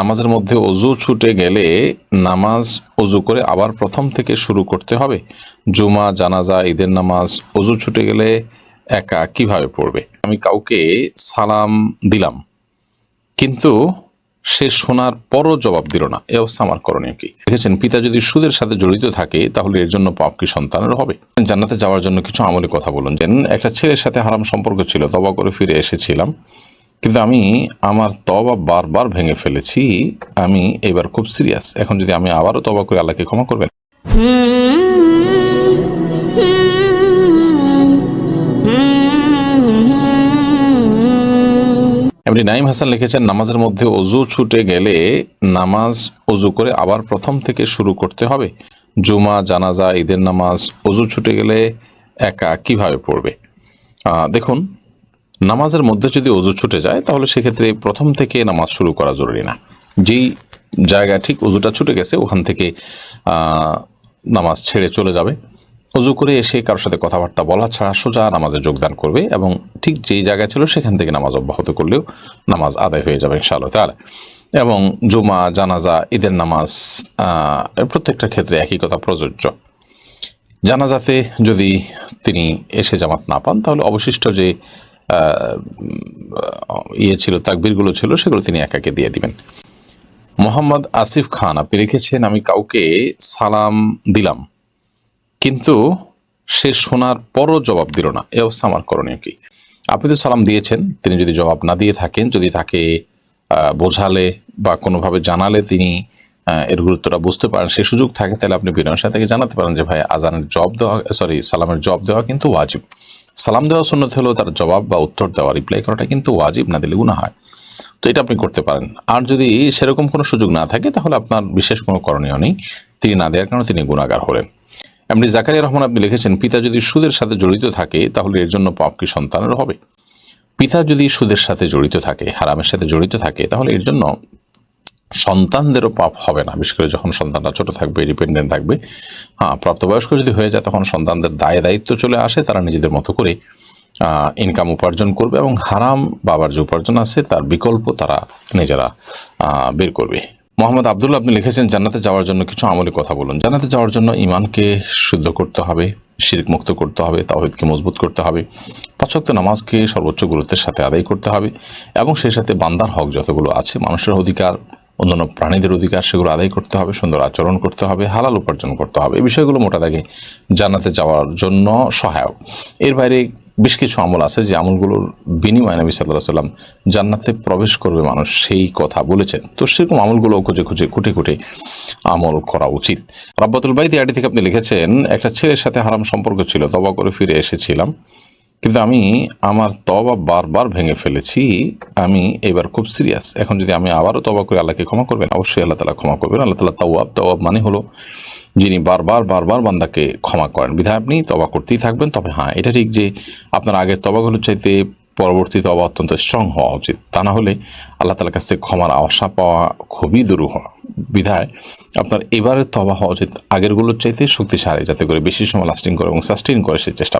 নামাজের মধ্যে অজু ছুটে গেলে নামাজ অজু করে আবার প্রথম থেকে শুরু করতে হবে। জুমা, জানাজা, ঈদের নামাজ, অজু ছুটে গেলে একা কীভাবে পড়বে? আমি কাউকে সালাম দিলাম, কিন্তু সে শোনার পরও জবাব দিল না। এ অবস্থা আমার করণীয় কি? দেখেছেন, পিতা যদি সুদের সাথে জড়িত থাকে, তাহলে এর জন্য পাপ কি সন্তানের হবে? জান্নাতে যাওয়ার জন্য কিছু আমলে কথা বলুন। যে একটা ছেলের সাথে হারাম সম্পর্ক ছিল, তবা করে ফিরে এসেছিলাম। কিন্তু আমি আমার তবা বারবার ভেঙে ফেলেছি, আমি এবার খুব সিরিয়াস এখন যদি আমি আবারও তবা করে, আল্লাহকে ক্ষমা করবেন? এমনি নাইম হাসান লিখেছেন, নামাজের মধ্যে অজু ছুটে গেলে নামাজ অজু করে আবার প্রথম থেকে শুরু করতে হবে। জুমা, জানাজা, ঈদের নামাজ, অজু ছুটে গেলে একা কীভাবে পড়বে? দেখুন নামাজের মধ্যে যদি অজু ছুটে যায়, তাহলে সেক্ষেত্রে প্রথম থেকে নামাজ শুরু করা জরুরি না। যেই জায়গা ঠিক অজুটা ছুটে গেছে, ওখান থেকে নামাজ ছেড়ে চলে যাবে। অজু করে এসে কারোর সাথে কথাবার্তা বলা ছাড়া সোজা নামাজে যোগদান করবে এবং ঠিক যেই জায়গায় ছিল সেখান থেকে নামাজ অব্যাহত করলেও নামাজ আদায় হয়ে যাবে ইনশাআল্লাহ তাহলে এবং জুমা, জানাজা, ঈদের নামাজ প্রত্যেকটা ক্ষেত্রে একই কথা প্রযোজ্য। জানাজাতে যদি তিনি এসে জামাত না পান, তাহলে অবশিষ্ট যে ইয়ে ছিল, তাকবিরগুলো ছিল, সেগুলো তিনি একাকে দিয়ে দিবেন। মোহাম্মদ আসিফ খান, আপনি লিখেছেন, আমি কাউকে সালাম দিলাম, কিন্তু সে শোনার পরও জবাব দিল না। এ অবস্থা আমার করণীয় কি? আপনি তো সালাম দিয়েছেন, তিনি যদি জবাব না দিয়ে থাকেন, যদি তাকে বোঝালে বা কোনোভাবে জানালে তিনি এর গুরুত্বটা বুঝতে পারেন, সে সুযোগ থাকে, তাহলে আপনি বিনয়ের সাথে জানাতে পারেন যে, ভাই, আজানের জব দেওয়া সরি সালামের জব দেওয়া কিন্তু ওয়াজিব। সালাম দেওয়া সুন্নত হলেও তার জবাব বা উত্তর দেওয়া রিপ্লাই করাটা কিন্তু ওয়াজিব, না দিলে গুণা হয়। তো এটা আপনি করতে পারেন। আর যদি সেরকম কোনো সুযোগ না থাকে, তাহলে আপনার বিশেষ কোনো করণীয় নেই। তিনি না দেওয়ার কারণে তিনি গুণাগার হলেন। এমনি জাকারিয়া রহমান আপনি লিখেছেন, পিতা যদি সুদের সাথে জড়িত থাকে, তাহলে এর জন্য পাপ কি সন্তানের হবে? পিতা যদি সুদের সাথে জড়িত থাকে, হারামের সাথে জড়িত থাকে, তাহলে এর জন্য সন্তানদেরও পাপ হবে না। বিশেষ করে যখন সন্তানরা ছোট থাকবে ডিপেন্ডেন্ট থাকবে হ্যাঁ প্রাপ্তবয়স্ক যদি হয়ে যায়, তখন সন্তানদের দায় দায়িত্ব চলে আসে, তারা নিজেদের মতো করে ইনকাম উপার্জন করবে এবং হারাম বাবার যে উপার্জন আছে, তার বিকল্প তারা নিজেরা বের করবে। মোহাম্মদ আবদুল্লাহ, আপনি লিখেছেন, জান্নাতে যাওয়ার জন্য কিছু আমলি কথা বলুন। জান্নাতে যাওয়ার জন্য ইমানকে শুদ্ধ করতে হবে শিরিক মুক্ত করতে হবে, তাওহিদকে মজবুত করতে হবে পাঁচক্ত নামাজকে সর্বোচ্চ গুরুত্বের সাথে আদায় করতে হবে এবং সেই সাথে বান্দার হক যতগুলো আছে, মানুষের অধিকার অন্যান্য প্রাণীদের অধিকার সেগুলো আদায় করতে হবে, সুন্দর আচরণ করতে হবে, হালাল উপার্জন করতে হবে। এই বিষয়গুলো মোটা দাগে জান্নাতে যাওয়ার জন্য সহায়ক। এর বাইরে বেশ কিছু আমল আছে যে আমলগুলোর বিনিময়ে নবী সাল্লাহ সাল্লাম জান্নাতে প্রবেশ করবে, মানুষ সেই কথা বলেছেন। তো সেরকম আমলগুলো খুঁজে খুঁজে, খুঁটে খুঁটে আমল করা উচিত। রাব্বাতুল বাইদি আইডি থেকে আপনি লিখেছেন, একটা ছেলের সাথে হারাম সম্পর্ক ছিল তবা করে ফিরে এসেছিলাম। কিন্তু আমি আমার তবা বারবার ভেঙে ফেলেছি, আমি এবার খুব সিরিয়াস এখন যদি আমি আবারও তবা করে, আল্লাহকে ক্ষমা করবেন? অবশ্যই আল্লাহ তালা ক্ষমা করবেন। আল্লাহ তালা তাওয়াব তাওয়াব মানে হলো যিনি বারবার বারবার বান্দাকে ক্ষমা করেন। বিধায় আপনি তবা করতেই থাকবেন, তবে হ্যাঁ এটা ঠিক যে আপনার আগের তবাগুলোর চাইতে পরবর্তী তবা অত্যন্ত স্ট্রং হওয়া উচিত। তা না হলে আল্লাহ তালার কাছ থেকে ক্ষমার আশা পাওয়া খুবই দুরূহ। বিধায় আপনার এবারের তবা হওয়া উচিত আগেরগুলোর চাইতে শক্তিশালী, যাতে করে বেশি সময় লাস্টিং করে এবং সাস্টেইন করে সে চেষ্টা